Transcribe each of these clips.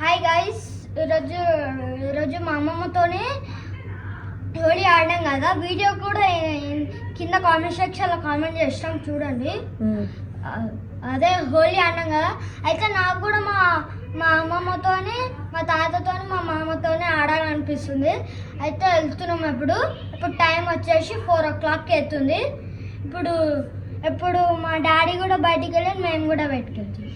Hi guys ఈరోజు ఈరోజు మా అమ్మమ్మతోనే హోలీ ఆడినాం కదా. వీడియో కూడా కింద కామెంట్ సెక్షన్లో కామెంట్ చేస్తాం చూడండి. అదే హోలీ ఆడినాం కదా. అయితే నాకు కూడా మా మా అమ్మమ్మతోని మా తాతతోని మా మామతోని ఆడాలనిపిస్తుంది. అయితే వెళ్తున్నాం ఇప్పుడు. ఇప్పుడు టైం వచ్చేసి ఫోర్ ఓ క్లాక్కి అవుతుంది. ఇప్పుడు ఇప్పుడు మా డాడీ కూడా బయటికి వెళ్ళి మేము కూడా బయటికి వెళ్తున్నాం.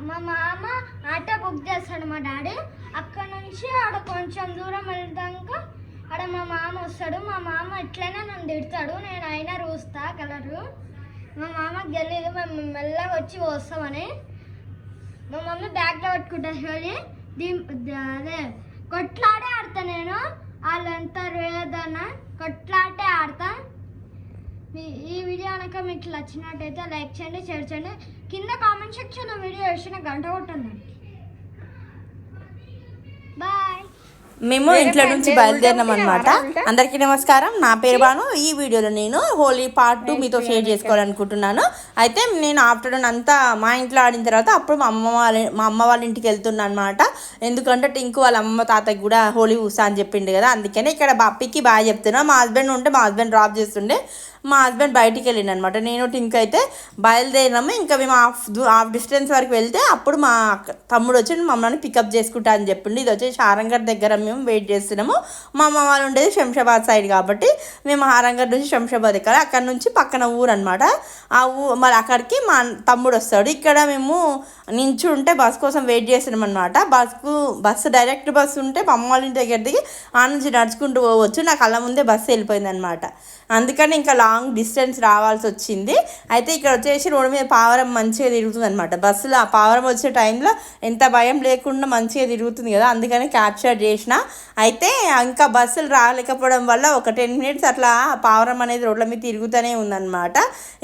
మా మామ ఆటో బుక్ చేస్తాడు మా డాడీ. అక్కడ నుంచి ఆడ కొంచెం దూరం వెళ్తాక ఆడ మా మామ వస్తాడు. మా మామ ఎట్లయినా నన్ను తిడతాడు. నేను అయినా రూస్తా కలరు. మా మామకి తెలియదు మేము మెల్లగా వచ్చి వస్తామని మా మమ్మీ బ్యాగ్లో పెట్టుకుంటా షోలి దీ అదే కొట్లాడే ఆడతా నేను. వాళ్ళంతా రేదన్నా కొట్లాటే ఆడతా. మీ- ఈ వీడియో కనుక మీకు నచ్చినట్టయితే లైక్ చేయండి షేర్ చేయండి. కింద కామెంట్ సెక్షన్లో వీడియో వేసిన గంట కొట్టండి. బాయ్ మేము ఇంట్లో నుంచి బయలుదేరినాం అనమాట అందరికీ నమస్కారం. నా పేరు బాను ఈ వీడియోలో నేను హోలీ పార్ట్ టూ మీతో షేర్ చేసుకోవాలనుకుంటున్నాను. అయితే నేను ఆఫ్టర్నూన్ అంతా మా ఇంట్లో ఆడిన తర్వాత అప్పుడు మా అమ్మ వాళ్ళ మా అమ్మ వాళ్ళ ఇంటికి వెళ్తున్నాను అనమాట ఎందుకంటే టింకు వాళ్ళ అమ్మ తాతకి కూడా హోలీ ఊసా అని చెప్పిండు కదా. అందుకనే ఇక్కడ బాపికి బాగా చెప్తున్నా. మా హస్బెండ్ ఉంటే మా హస్బెండ్ డ్రాప్ చేస్తుండే. మా హస్బెండ్ బయటికి వెళ్ళిండు అనమాట నేను టింక్ అయితే బయలుదేరినాము. ఇంకా మేము హాఫ్ హాఫ్ డిస్టెన్స్ వరకు వెళ్తే అప్పుడు మా తమ్ముడు వచ్చి మమ్మల్ని పికప్ చేసుకుంటా అని చెప్పిండు. ఇది వచ్చేసి హారంగర్ దగ్గర మేము వెయిట్ చేస్తున్నాము. మా అమ్మ వాళ్ళు ఉండేది శంషాబాద్ సైడ్ కాబట్టి మేము హారంగర్ నుంచి శంషాబాద్ ఎక్కడ అక్కడ నుంచి పక్కన ఊరు అనమాట ఆ ఊ మరి అక్కడికి మా తమ్ముడు వస్తాడు. ఇక్కడ మేము నించు ఉంటే బస్ కోసం వెయిట్ చేస్తున్నాం అనమాట బస్కు బస్సు డైరెక్ట్ బస్సు ఉంటే మా అమ్మ వాళ్ళ ఇంటి దగ్గర దిగి ఆ నుంచి నడుచుకుంటూ పోవచ్చు. నాకు అలా ముందే బస్సు వెళ్ళిపోయింది అనమాట అందుకని ఇంకా లాంగ్ డిస్టెన్స్ రావాల్సి వచ్చింది. అయితే ఇక్కడ వచ్చేసి రోడ్డు మీద పావరం మంచిగా తిరుగుతుంది అనమాట బస్సులో ఆ పావరం వచ్చే టైంలో ఎంత భయం లేకుండా మంచిగా తిరుగుతుంది కదా అందుకని క్యాప్చర్ చేసిన. అయితే ఇంకా బస్సులు రాలేకపోవడం వల్ల ఒక టెన్ మినిట్స్ అట్లా పావరం అనేది రోడ్ల మీద తిరుగుతూనే ఉందన్నమాట.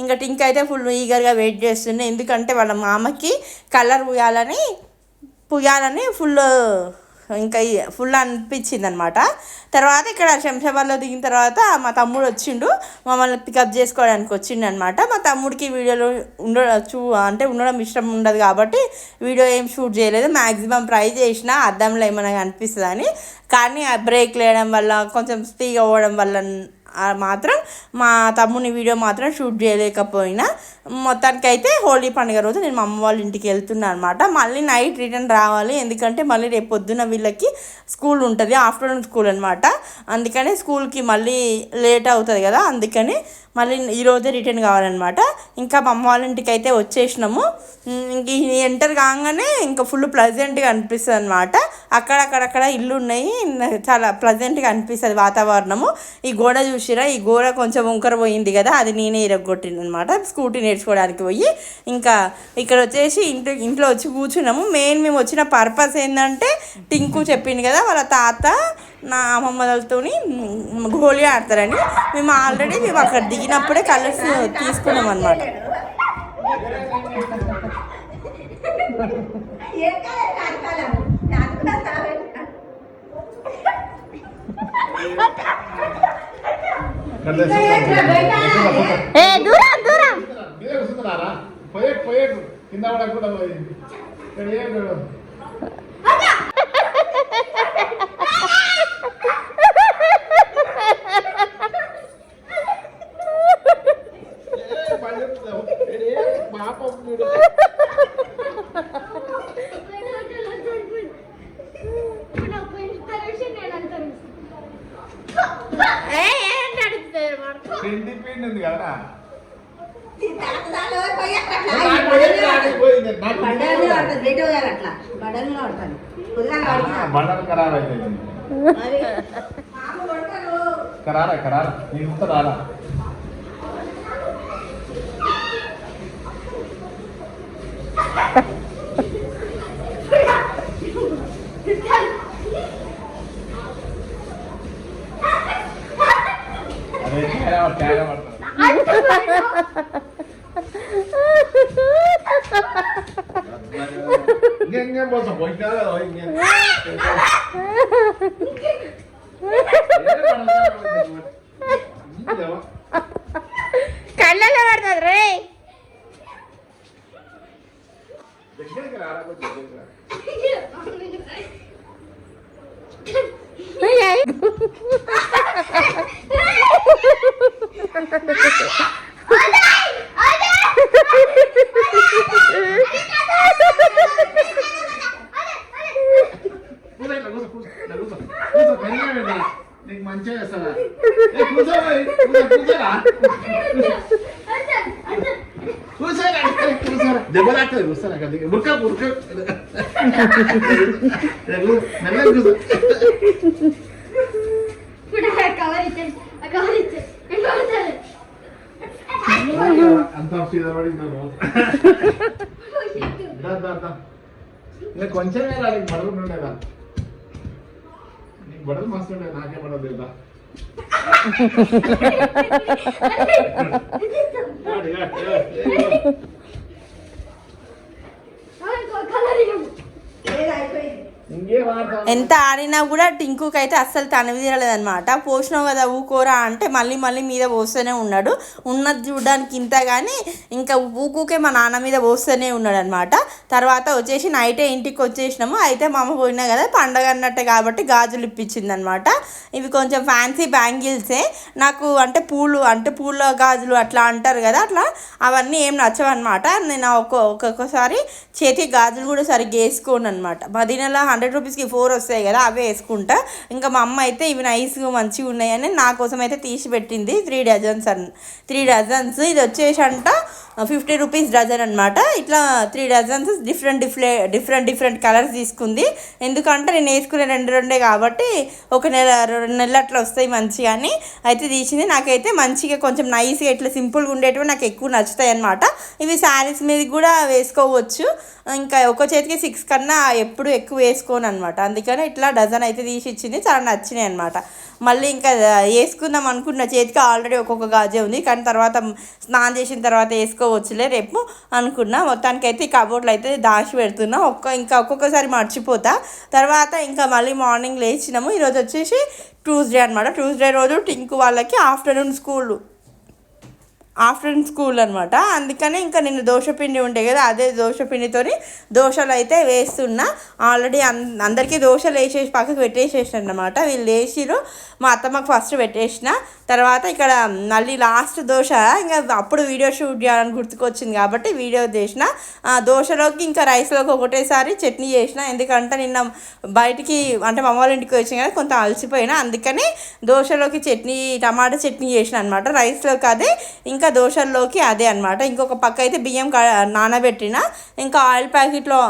ఇంకా టింక్ అయితే ఫుల్ ఈగర్గా వెయిట్ చేస్తుండే. ఎందుకంటే వాళ్ళ మామకి కలర్ పూయాలని పుయ్యాలని ఫుల్ ఇంకా ఫుల్ అనిపించింది అనమాట తర్వాత ఇక్కడ శంషాబాద్లో దిగిన తర్వాత మా తమ్ముడు వచ్చిండు. మమ్మల్ని పికప్ చేసుకోవడానికి వచ్చిండు అనమాట మా తమ్ముడికి వీడియోలో ఉండ చూ అంటే ఉండడం ఇష్టం ఉండదు కాబట్టి వీడియో ఏం షూట్ చేయలేదు. మ్యాక్సిమం ట్రై చేసిన అద్దంలో ఏమైనా అనిపిస్తుంది అని కానీ ఆ బ్రేక్ లేయడం వల్ల కొంచెం స్పీక్ అవ్వడం వల్ల మాత్రం మా తమ్ముని వీడియో మాత్రం షూట్ చేయలేకపోయినా. మొత్తానికి అయితే హోలీ పండుగ రోజు నేను మా అమ్మ వాళ్ళ ఇంటికి వెళ్తున్నాను అనమాట మళ్ళీ నైట్ రిటర్న్ రావాలి. ఎందుకంటే మళ్ళీ రేపు పొద్దున వీళ్ళకి స్కూల్ ఉంటుంది. ఆఫ్టర్నూన్ స్కూల్ అనమాట అందుకని స్కూల్కి మళ్ళీ లేట్ అవుతుంది కదా. అందుకని మళ్ళీ ఈరోజే రిటర్న్ కావాలన్నమాట. ఇంకా మా అమ్మ వాళ్ళ ఇంటికి అయితే వచ్చేసినాము ఇంక ఎంటర్ కాగానే ఇంకా ఫుల్ ప్లజెంట్గా అనిపిస్తుంది అనమాట అక్కడక్కడక్కడ ఇల్లు ఉన్నాయి చాలా ప్లజెంట్గా అనిపిస్తుంది వాతావరణము. ఈ గోడ చూసి చూసిరా ఈ గోడ కొంచెం వంకర పోయింది కదా అది నేనే ఇరగొట్టింది అనమాట స్కూటీ నేర్చుకోవడానికి పోయి ఇంకా ఇక్కడ వచ్చేసి ఇంట్లో ఇంట్లో వచ్చి కూర్చున్నాము. మెయిన్ మేము వచ్చిన పర్పస్ ఏంటంటే టింకు చెప్పింది కదా వాళ్ళ తాత నా అమ్మమ్మలతో గోళీ ఆడతారని. మేము ఆల్రెడీ మేము అక్కడ దిగినప్పుడే కలర్స్ తీసుకున్నాం అనమాట ఏ దూరం దూరం. పోయేకు పోయేకు కింద పడకుండా పోయింది ఇక్కడ ఏం? ఈడు ఏ పాపం వీడు. పిండి పిండి ఉంది కదా బయట అట్లా. బండలు ఖరారు అయిపోయింది ఖరారా ఖరారా. నీకు ఇంత రారా అదే తేడా తేడా పడతాడు ఇంకేం పోతాం పోయినా కదా ఇంకేం కళ్ళలో పడుతుంది రే దగ్గరికి రారా కొంచెం దగ్గరికి రా. కూర్చో ಕೊಂಚ ಮೇಲೆ ಅಲ್ಲಿ ಬಡಲು ನೋಡಲ್ಲ ನೀ ಬಡಲು ಮಸ್ತ್ ನೋಡ ನಾಕೆ ಮಾಡೋದಿಲ್ಲ ನೋಡಿ ఎంత ఆడినా కూడా టింకుకి అయితే అస్సలు తనవి తీరలేదనమాట పోసినావు కదా ఊకోరా అంటే మళ్ళీ మళ్ళీ మీద పోస్తూనే ఉన్నాడు. ఉన్నది చూడడానికి ఇంత కానీ ఇంకా ఊకుకే మా నాన్న మీద పోస్తూనే ఉన్నాడు అనమాట తర్వాత వచ్చేసి నైటే ఇంటికి వచ్చేసినాము. అయితే మా అమ్మ పోయినా కదా పండగ అన్నట్టే కాబట్టి గాజులు ఇప్పించింది అనమాట ఇవి కొంచెం ఫ్యాన్సీ బ్యాంగిల్సే. నాకు అంటే పూలు అంటే పూల గాజులు అట్లా అంటారు కదా అట్లా అవన్నీ ఏం నచ్చవన్నమాట. నేను ఒక్కొక్కసారి చేతి గాజులు కూడా సరిగ్గా వేసుకోను అనమాట మదీనలో హండ్రెడ్ రూపీస్కి ఫోర్ వస్తాయి కదా అవే వేసుకుంటా. ఇంకా మా అమ్మ అయితే ఇవి నైస్గా మంచిగా ఉన్నాయని నా కోసం అయితే తీసి పెట్టింది త్రీ డజన్స్ అన్ త్రీ డజన్స్. ఇది వచ్చేసి అంట ఫిఫ్టీ రూపీస్ డజన్ అనమాట ఇట్లా త్రీ డజన్స్ డిఫరెంట్ డిఫ్లే డిఫరెంట్ డిఫరెంట్ కలర్స్ తీసుకుంది. ఎందుకంటే నేను వేసుకునే రెండు రెండే కాబట్టి ఒక నెల రెండు నెలలు అట్లా వస్తాయి మంచిగా అని అయితే తీసింది. నాకైతే మంచిగా కొంచెం నైస్గా ఇట్లా సింపుల్గా ఉండేటివి నాకు ఎక్కువ నచ్చుతాయి అనమాట ఇవి శారీస్ మీద కూడా వేసుకోవచ్చు. ఇంకా ఒక చేతికి సిక్స్ కన్నా ఎప్పుడు ఎక్కువ వేసుకోను అనమాట అందుకనే ఇట్లా డజన్ అయితే తీసి ఇచ్చింది చాలా నచ్చినాయి అనమాట మళ్ళీ ఇంకా వేసుకుందాం అనుకున్న చేతికి ఆల్రెడీ ఒక్కొక్క గాజే ఉంది. కానీ తర్వాత స్నానం చేసిన తర్వాత వేసుకోవచ్చులే రేపు అనుకున్నా. మొత్తానికి అయితే ఈ కబోర్డ్లో అయితే దాచి పెడుతున్నా. ఒక్క ఇంకా ఒక్కొక్కసారి మర్చిపోతా. తర్వాత ఇంకా మళ్ళీ మార్నింగ్ లేచినాము. ఈరోజు వచ్చేసి ట్యూస్డే అనమాట ట్యూస్డే రోజు టింకు వాళ్ళకి ఆఫ్టర్నూన్ స్కూల్. ఆఫ్టర్నూన్ స్కూల్ అనమాట అందుకని ఇంకా నిన్న దోశపిండి ఉండే కదా అదే దోశపిండితోని దోశలు అయితే వేస్తున్నా. ఆల్రెడీ అంద అందరికీ దోశలు వేసేసి పక్కకు పెట్టేసేసిన అనమాట వీళ్ళు వేసిరు మా అత్తమ్మకు ఫస్ట్ పెట్టేసిన. తర్వాత ఇక్కడ మళ్ళీ లాస్ట్ దోశ ఇంకా అప్పుడు వీడియో షూట్ చేయాలని గుర్తుకొచ్చింది కాబట్టి వీడియో చేసిన. దోశలోకి ఇంకా రైస్లోకి ఒకటేసారి చట్నీ చేసిన. ఎందుకంటే నిన్న బయటికి అంటే మా అమ్మ వాళ్ళ ఇంటికి వచ్చిన కదా కొంత అలసిపోయినా. అందుకని దోశలోకి చట్నీ టమాటా చట్నీ చేసిన అనమాట రైస్లోకి అదే. ఇంకా దోశల్లోకి అదే అనమాట ఇంకొక పక్క అయితే బియ్యం నానబెట్టిన. ఇంకా ఆయిల్ ప్యాకెట్లో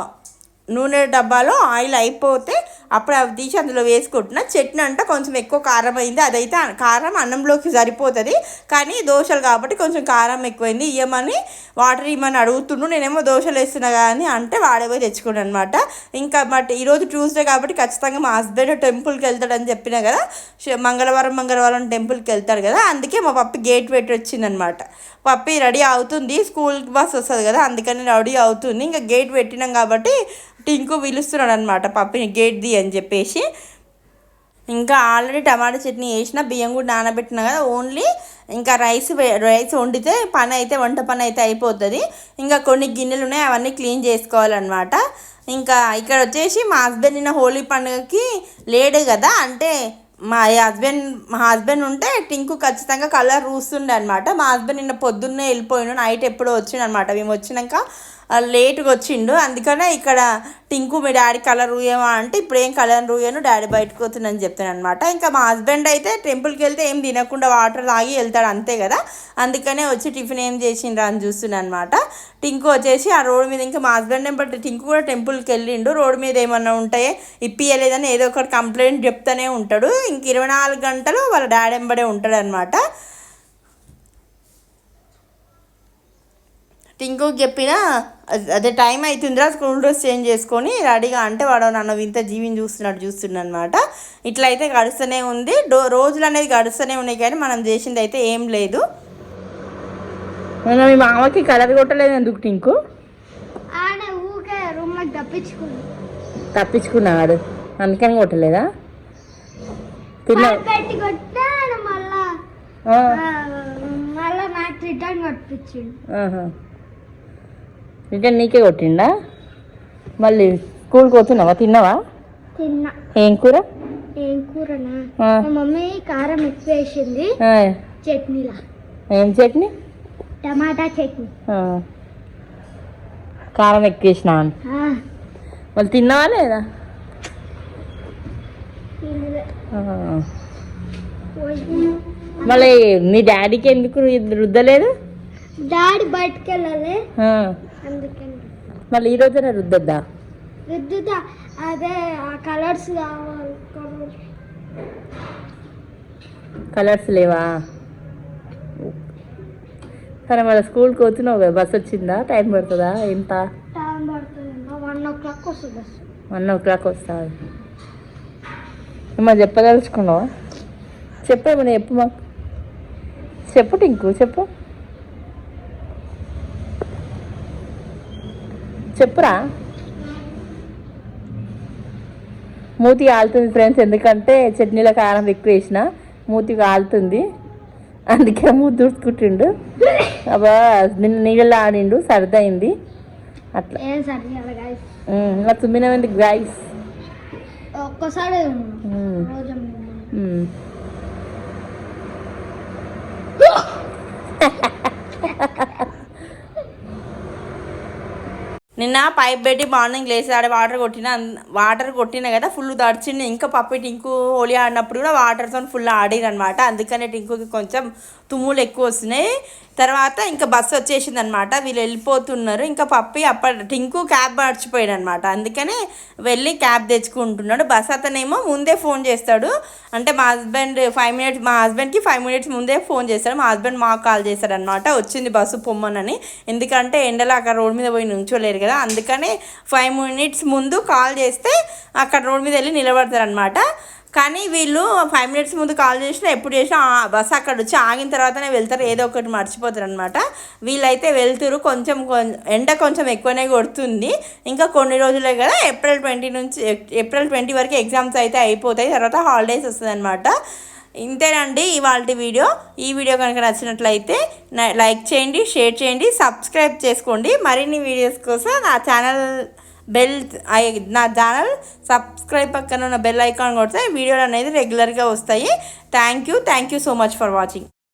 నూనె డబ్బాలో ఆయిల్ అయిపోతే అప్పుడు అవి తీసి అందులో వేసుకుంటున్నా. చట్నీ అంటే కొంచెం ఎక్కువ కారం అయింది. అదైతే కారం అన్నంలోకి సరిపోతుంది. కానీ దోశలు కాబట్టి కొంచెం కారం ఎక్కువైంది. ఇవ్వమని వాటర్ ఇవ్వమని అడుగుతుండు. నేనేమో దోశలు వేస్తున్నా కానీ అంటే వాడే పోయి తెచ్చుకున్నాను అనమాట ఇంకా బట్ ఈరోజు ట్యూస్డే కాబట్టి ఖచ్చితంగా మా హస్బెండ్ టెంపుల్కి వెళ్తాడని చెప్పినా కదా. మంగళవారం మంగళవారం టెంపుల్కి వెళ్తాడు కదా. అందుకే మా పప్పి గేట్ పెట్టి వచ్చిందనమాట పప్పి రెడీ అవుతుంది. స్కూల్ బస్ వస్తుంది కదా. అందుకని రెడీ అవుతుంది. ఇంకా గేట్ పెట్టినాం కాబట్టి టింకు పిలుస్తున్నాడు అనమాట పప్పిని. గేట్ ది అని చెప్పేసి ఇంకా ఆల్రెడీ టమాటా చట్నీ వేసిన బియ్యం కూడా నానబెట్టిన కదా ఓన్లీ ఇంకా రైస్ రైస్ వండితే పని అయితే వంట పని అయితే అయిపోతుంది. ఇంకా కొన్ని గిన్నెలు ఉన్నాయి అవన్నీ క్లీన్ చేసుకోవాలన్నమాట. ఇంకా ఇక్కడ వచ్చేసి మా హస్బెండ్ నిన్న హోలీ పండుగకి లేడు కదా అంటే మా హస్బెండ్ మా హస్బెండ్ ఉంటే టింకు ఖచ్చితంగా కలర్ రూస్తుండే అనమాట మా హస్బెండ్ నిన్న పొద్దున్నే వెళ్ళిపోయాను నైట్ ఎప్పుడో వచ్చిండు అనమాట మేము వచ్చినాక లేటుగా వచ్చిండు అందుకనే ఇక్కడ టింకు మీ డాడీ కలర్ రూయమా అంటే ఇప్పుడు ఏం కలర్ రూయను డాడీ బయటకు వస్తుందని చెప్తాను అనమాట ఇంకా మా హస్బెండ్ అయితే టెంపుల్కి వెళ్తే ఏం తినకుండా వాటర్ తాగి వెళ్తాడు అంతే కదా. అందుకనే వచ్చి టిఫిన్ ఏం చేసిండ్రు అని చూస్తున్నాను అనమాట టింకు వచ్చేసి ఆ రోడ్డు మీద ఇంకా మా హస్బెండ్ బట్ టింకు కూడా టెంపుల్కి వెళ్ళిండు. రోడ్డు మీద ఏమన్నా ఉంటాయి ఇప్పియలేదని ఏదో ఒకటి కంప్లైంట్ చెప్తూనే ఉంటాడు. ఇంక ఇరవై నాలుగు గంటలు వాళ్ళ డాడీ ఎంబడే ఉంటాడు అనమాట టింకుకి చెప్పిన అద- అదే టైం అవుతుందిరా స్కూల్ డ్రెస్ చేంజ్ చేసుకొని రెడీగా అంటే వాడు నన్ను ఇంత జీవిని చూస్తున్నాడు చూస్తున్నాడు అనమాట ఇట్లా అయితే గడుస్తూనే ఉంది. డో రోజులు అనేది గడుస్తూనే ఉన్నాయి కానీ మనం చేసింది అయితే ఏం లేదు. మీ మామకి కలర్ కొట్టలేదు ఎందుకు టింకు? తప్పించుకున్నాడు. అందుకని కొట్టలేదా? మళ్ళా నాకు రిటర్న్ కొట్టించిండు. రిటర్న్ నీకే కొట్టిండా? మళ్ళీ స్కూల్కి పోతున్నావా? తిన్నావా? తిన్నా. ఏం కూర? ఏం కూరనా? ఆ. మా మమ్మీ కారం ఆ, చట్నీలా. ఏం చట్నీ? టమాటా చట్నీ. ఆ. కారం ఆ, మళ్ళీ తిన్నావా లేదా? తినలే. ఆ. పోయి. మళ్ళీ నీ డాడీకి ఎందుకు రుద్దలేదు? డాడీ బయటకు వెళ్ళాలి. అందుకని. మళ్ళీ ఈ రోజున రుద్దద్దా? రుద్దుతా. అదే ఆ కలర్స్ కావాలి కలర్స్ లేవా? సరే మళ్ళీ స్కూల్కి పోతున్నావు కదా బస్ వచ్చిందా? టైం పడుతుందా? ఎంత? టైం పడుతుంది వన్ ఓ క్లాక్ వస్తుంది బస్. వన్ ఓ క్లాక్ వస్తా ఏమన్నా చెప్పదలుచుకున్నావా? చెప్పు ఏమన్నా చెప్పు మాకు. చెప్పు టింకు చెప్పు. చెప్పురా. మూతి కాలుతుంది ఫ్రెండ్స్ ఎందుకంటే చట్నీలో కారం ఎక్కువ వేసిన మూతి కాలుతుంది. అందుకే మూతి దుడుచుకుంటుండు. అబ్బా నిన్న నీళ్ళలో ఆడిండు సరదైంది. అట్లా. నా తుమ్మినవింది గ్రైస్ ఒక్కసారి ఉమ్, రోజు ఉమ్. నిన్న పైప్ పెట్టి మార్నింగ్ లేచి ఆడ వాటర్ కొట్టిన వాటర్ కొట్టిన కదా ఫుల్ దడిచింది ఇంకా పప్పి టింకు హోలీ ఆడినప్పుడు కూడా వాటర్తో ఫుల్ ఆడిరు అనమాట అందుకనే టింకుకి కొంచెం తుమ్ములు ఎక్కువ వస్తున్నాయి. తర్వాత ఇంకా బస్సు వచ్చేసింది అనమాట వీళ్ళు వెళ్ళిపోతున్నారు. ఇంకా పప్పి అప్పటి టింకు క్యాబ్ మర్చిపోయాడు అనమాట అందుకనే వెళ్ళి క్యాబ్ తెచ్చుకుంటున్నాడు. బస్ అతనేమో ముందే ఫోన్ చేస్తాడు. అంటే మా హస్బెండ్ ఫైవ్ మినిట్స్ మా హస్బెండ్కి ఫైవ్ మినిట్స్ ముందే ఫోన్ చేస్తాడు. మా హస్బెండ్ మాకు కాల్ చేస్తాడు అనమాట వచ్చింది బస్సు పొమ్మనని. ఎందుకంటే ఎండలో అక్కడ రోడ్ మీద పోయి నుంచోలేరు కదా? అందుకనే ఫైవ్ మినిట్స్ ముందు కాల్ చేస్తే అక్కడ రోడ్ మీద వెళ్ళి నిలబడతారనమాట కానీ వీళ్ళు ఫైవ్ మినిట్స్ ముందు కాల్ చేసినా ఎప్పుడు చేసినా బస్సు బస్ అక్కడ వచ్చి ఆగిన తర్వాతనే వెళ్తారు. ఏదో ఒకటి మర్చిపోతారు అనమాట వీళ్ళైతే వెళ్తురు. కొంచెం ఎండ కొంచెం ఎక్కువనే కొడుతుంది. ఇంకా కొన్ని రోజులే కదా ఏప్రిల్ ట్వంటీ నుంచి ఏప్రిల్ ట్వంటీ వరకు ఎగ్జామ్స్ అయితే అయిపోతాయి. తర్వాత హాలిడేస్ వస్తుంది అనమాట ఇంతేనండి ఇవాళ వీడియో. ఈ వీడియో కనుక నచ్చినట్లయితే లైక్ చేయండి షేర్ చేయండి సబ్స్క్రైబ్ చేసుకోండి. మరిన్ని వీడియోస్ కోసం నా ఛానల్ బెల్ నా ఛానల్ సబ్స్క్రైబ్ పక్కన ఉన్న బెల్ ఐకాన్ కొడితే వీడియోలు అనేది రెగ్యులర్గా వస్తాయి. Thank you thank you so much for watching.